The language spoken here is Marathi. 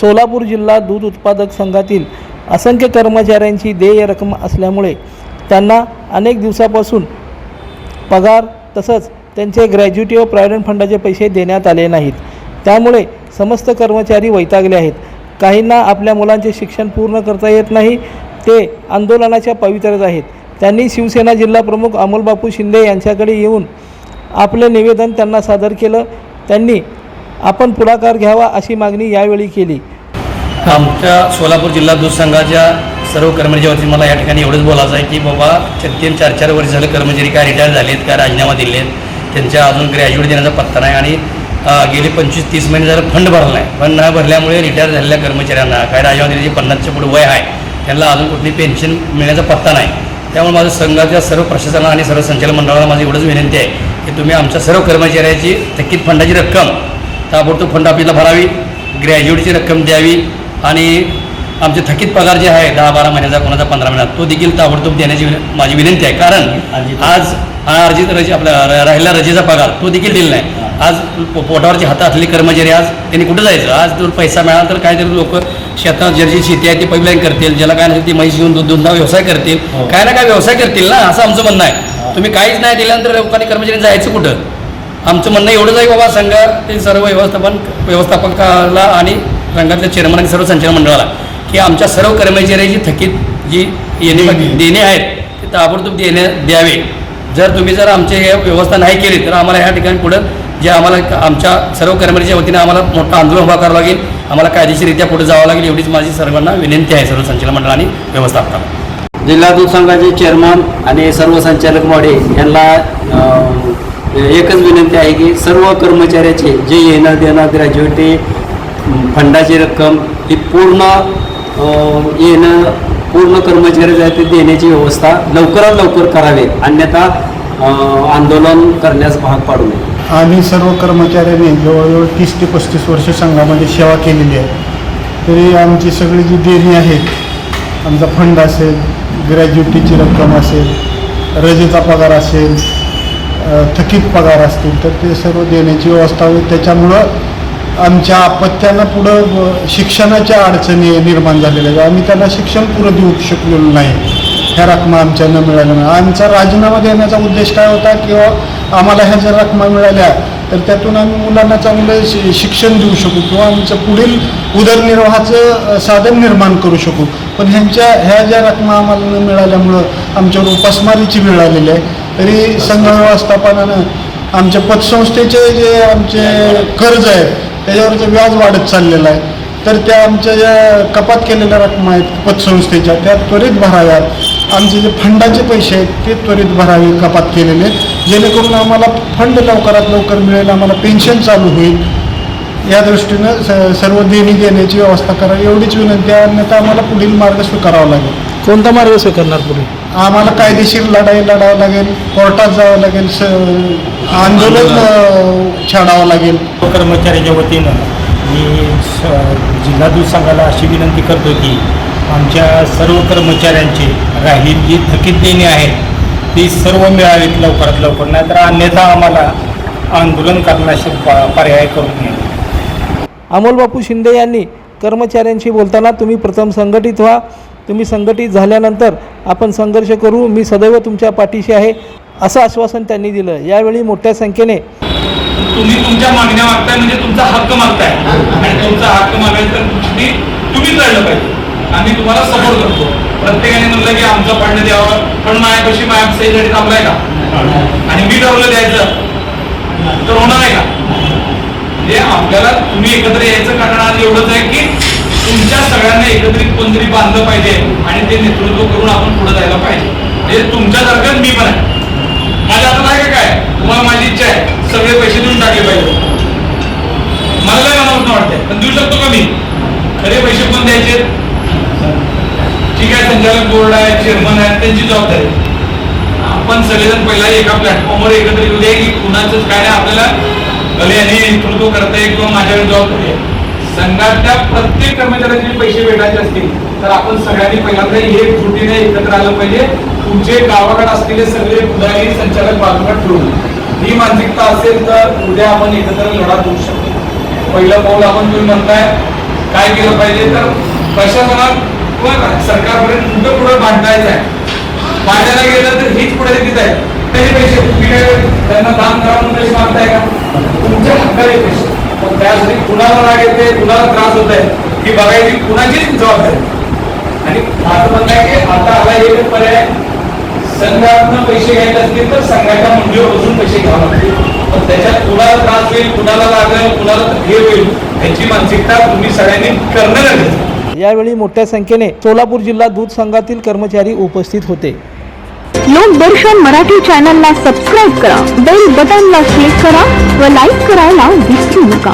सोलापूर जिल्हा दूध उत्पादक संघातील असंख्य कर्मचाऱ्यांची देय रक्कम असल्यामुळे त्यांना अनेक दिवसापासून पगार तसंच त्यांचे ग्रॅज्युटी व प्रॉव्हिडंट फंडाचे पैसे देण्यात आले नाहीत. त्यामुळे समस्त कर्मचारी वैतागले आहेत. काहींना आपल्या मुलांचे शिक्षण पूर्ण करता येत नाही ते आंदोलनाच्या पवित्र्यात आहेत. त्यांनी शिवसेना जिल्हा प्रमुख अमोलबापू शिंदे यांच्याकडे येऊन आपले निवेदन त्यांना सादर केलं. त्यांनी आपण पुढाकार घ्यावा अशी मागणी यावेळी केली. आमच्या सोलापूर जिल्हा दूध संघाच्या सर्व कर्मचाऱ्याच्या वतीने मला या ठिकाणी एवढंच बोलायचं आहे की बाबा च- चार चार वर्ष झालं कर्मचारी काय रिटायर झालेत काय राजीनामा दिले त्यांच्या अजून ग्रॅज्युएट देण्याचा पत्ता नाही आणि गेले पंचवीस तीस महिने झालं फंड भरला नाही. फंड न भरल्यामुळे रिटायर झालेल्या कर्मचाऱ्यांना काय राजीनामा दिल्याचे पन्नासच्या पुढे वय आहे त्यांना अजून कुठली पेन्शन मिळण्याचा पत्ता नाही. त्यामुळे माझं संघाच्या सर्व प्रशासनाला आणि सर्व संचालक मंडळाला माझी एवढंच विनंती आहे की तुम्ही आमच्या सर्व कर्मचाऱ्याची थकीत फंडाची रक्कम ताबडतोब फंड आपल्याला भरावी ग्रॅज्युएटची रक्कम द्यावी आणि आमचे थकीत पगार जे आहे दहा बारा महिन्याचा कोणाचा पंधरा महिन्याचा तो देखील ताबडतोब देण्याची माझी विनंती आहे. कारण आज हा अर्जित रजे आपला र- राहिलेला रजेचा पगार तो देखील दिला नाही. आज पोटावरची हातात असलेले कर्मचारी आज त्यांनी कुठं जायचं? आज जर पैसा मिळाला तर काहीतरी लोक शेतात ज्याची शेती आहे ती पाईपलाईन करतील ज्याला काय नसेल ती म्हैस घेऊन दूध दुधना व्यवसाय करतील. काय ना काय व्यवसाय करतील ना? असं आमचं म्हणणं आहे. तुम्ही काहीच नाही दिल्यानंतर लोकांनी कर्मचारी जायचं कुठं? आमचं म्हणणं एवढंच आहे बाबा संघातील सर्व व्यवस्थापन व्यवस्थापकाला आणि संघातल्या चेअरमन आणि सर्व संचालक मंडळाला की आमच्या सर्व कर्मचाऱ्याची थकीत जी येणे देणे आहेत ते ताबडतोब देणे द्यावे. जर तुम्ही जर आमची हे व्यवस्था नाही केली तर आम्हाला ह्या ठिकाणी पुढं जे आम्हाला आमच्या सर्व कर्मचाऱ्याच्या वतीने आम्हाला मोठं आंदोलन उभा करावं लागेल. आम्हाला कायदेशीररित्या पुढे जावं लागेल एवढीच माझी सर्वांना विनंती आहे सर्व संचालक मंडळ आणि व्यवस्थापकाला जिल्हा दूध संघाचे चेअरमन आणि सर्व संचालक मोडे यांना एकच विनंती आहे की सर्व कर्मचाऱ्याचे जे येणं देणं ग्रॅज्युएटी फंडाची रक्कम ही पूर्ण येणं पूर्ण कर्मचारी ते देण्याची व्यवस्था लवकरात लवकर करावी. अन्यथा आंदोलन करण्यास भाग पाडू नये. आम्ही सर्व कर्मचाऱ्यांनी जवळजवळ तीस ते पस्तीस वर्ष संघामध्ये सेवा केलेली आहे. तरी आमची सगळी जी देणी आहेत आमचा फंड असेल ग्रॅज्युटीची रक्कम असेल रजेचा पगार असेल थकीत पगार असतील तर ते सर्व देण्याची व्यवस्था होईल त्याच्यामुळं आमच्या अपत्यांना पुढं शिक्षणाच्या अडचणी निर्माण झालेल्या आहेत. आम्ही त्यांना शिक्षण पुरं देऊ शकलेलो नाही. ह्या रकमा आमच्या न मिळाल्या आमचा राजीनामा देण्याचा उद्देश काय होता? किंवा आम्हाला ह्या जर रकमा मिळाल्या तर त्यातून आम्ही मुलांना चांगलं शि शिक्षण देऊ शकू किंवा आमचं पुढील उदरनिर्वाहाचं साधन निर्माण करू शकू. पण ह्यांच्या ह्या ज्या रकमा आम्हाला न मिळाल्यामुळं आमच्यावर उपासमारीची वेळ आलेली आहे. तरी संघ व्यवस्थापनानं आमच्या पतसंस्थेचे जे आमचे कर्ज आहेत त्याच्यावरचं व्याज वाढत चाललेलं आहे तर त्या आमच्या ज्या कपात केलेल्या रकमा आहेत पतसंस्थेच्या त्या त्वरित भराव्यात. आमचे जे फंडाचे पैसे आहेत ते त्वरित भरावे कपात केलेले आहेत. जेणेकरून आम्हाला फंड लवकरात लवकर मिळेल आम्हाला पेन्शन चालू होईल. या दृष्टीनं स सर्व देणी देण्याची व्यवस्था करावी एवढीच विनंती आहे. अन्यथा आम्हाला पुढील मार्ग स्वीकारावा लागेल. कोणता मार्ग स्वीकारणार पुढे? आम्हाला कायदेशीर लढाई लढावं लागेल कोर्टात जावं लागेल स आंदोलन छाडावं लागेल. कर्मचाऱ्याच्या वतीनं मी स जिल्हा दूध संघाला अशी विनंती करतो की आमच्या सर्व कर्मचाऱ्यांची राहिलेली जी थकीत देणी आहेत ती सर्व मिळावीत लवकरात लवकर. नाहीतर अन्यथा आम्हाला आंदोलन करण्याचे प- पर्याय करू नये अमोलबापू शिंदे यांनी कर्मचाऱ्यांशी बोलताना तुम्ही प्रथम संघटित व्हा. तुम्ही संघटित झाल्यानंतर आपण संघर्ष करू. मी सदैव तुमच्या पाठीशी आहे असं आश्वासन त्यांनी दिलं. यावेळी मोठ्या संख्येने तुम्ही तुमच्या मागण्या मागताय म्हणजे तुमचा हक्क मागताय. आणि तुमचा हक्क मागायचा तर तुम्ही लढलं पाहिजे. आम्ही तुम्हाला सपोर्ट करतो. प्रत्येकाने म्हणलं की आमचं फंड द्यावं. पण मायापाशी माया सहीसाठी थांबलाय का? आणि मी ठरवलं द्यायचं. तर होणार आहे का? म्हणजे आपल्याला तुम्ही एकत्र यायचं कारण आज एवढंच आहे की तुमच्या सगळ्यांना एकत्रित कोणतरी बांधलं पाहिजे आणि ते नेतृत्व करून आपण पुढे जायला पाहिजे. म्हणजे दरम्यान मी पण आहे. माझ्या हातात आहे का काय? तुम्हाला माझी इच्छा आहे. सगळे पैसे देऊन टाकले पाहिजे. मला काय मनापासून वाटतंय. पण देऊ शकतो का मी? खरे पैसे पण द्यायचे? संचालक बोर्ड आहे चेअरमन आहेत त्यांची जबाबदारी. आपण सगळेजण पहिला एका प्लॅटफॉर्मवर एकत्र येऊ दे की कुणाचंच काय नाही आपल्याला भले यांनी नेतृत्व करताय किंवा माझ्याकडे जबाबदारी आहे. संघातल्या प्रत्येक कर्मचाऱ्यांचे पैसे भेटायचे असतील तर आपण सगळ्यांनी पहिल्यांदा हे त्रुटीने एकत्र आलं पाहिजे. तुमचे गावाकडे असलेले सगळे पुढारी संचालक बाजूला ठेवून ही मानसिकता असेल तर उद्या आपण एकत्र लढा देऊ शकतो. पहिलं पाऊल आपण तुम्ही म्हणताय काय केलं पाहिजे? तर प्रशासनात पण सरकारपर्यंत कुठं पुढं मांडायचं आहे? बांधायला गेलं तर हीच पुढे देत आहे. त्याचे पैसे तुम्ही काय त्यांना दान करा म्हणून पैसे मागताय का? तुमच्या हक्काचे पैसे. पण त्यासाठी कुणाला राग येते कुणाला त्रास होत आहे ही बघायची कुणाचीच जबाबदारी आणि माझं म्हणणं आहे की आता आला एक पर्याय संघातनं पैसे घ्यायचे असतील तर संघाच्या मंजूर बसून पैसे घ्यावे लागतील. पण त्याच्यात कुणाला त्रास होईल कुणाला लागेल कुणाला हे होईल याची मानसिकता तुम्ही सगळ्यांनी करणं गरजेचं यावेळी मोठ्या संख्येने सोलापूर जिल्हा दूध संघातील कर्मचारी उपस्थित होते. लोकदर्शन मराठी चॅनलला सबस्क्राईब करा बेल बटनला क्लिक करा व लाईक करायला विसरू नका.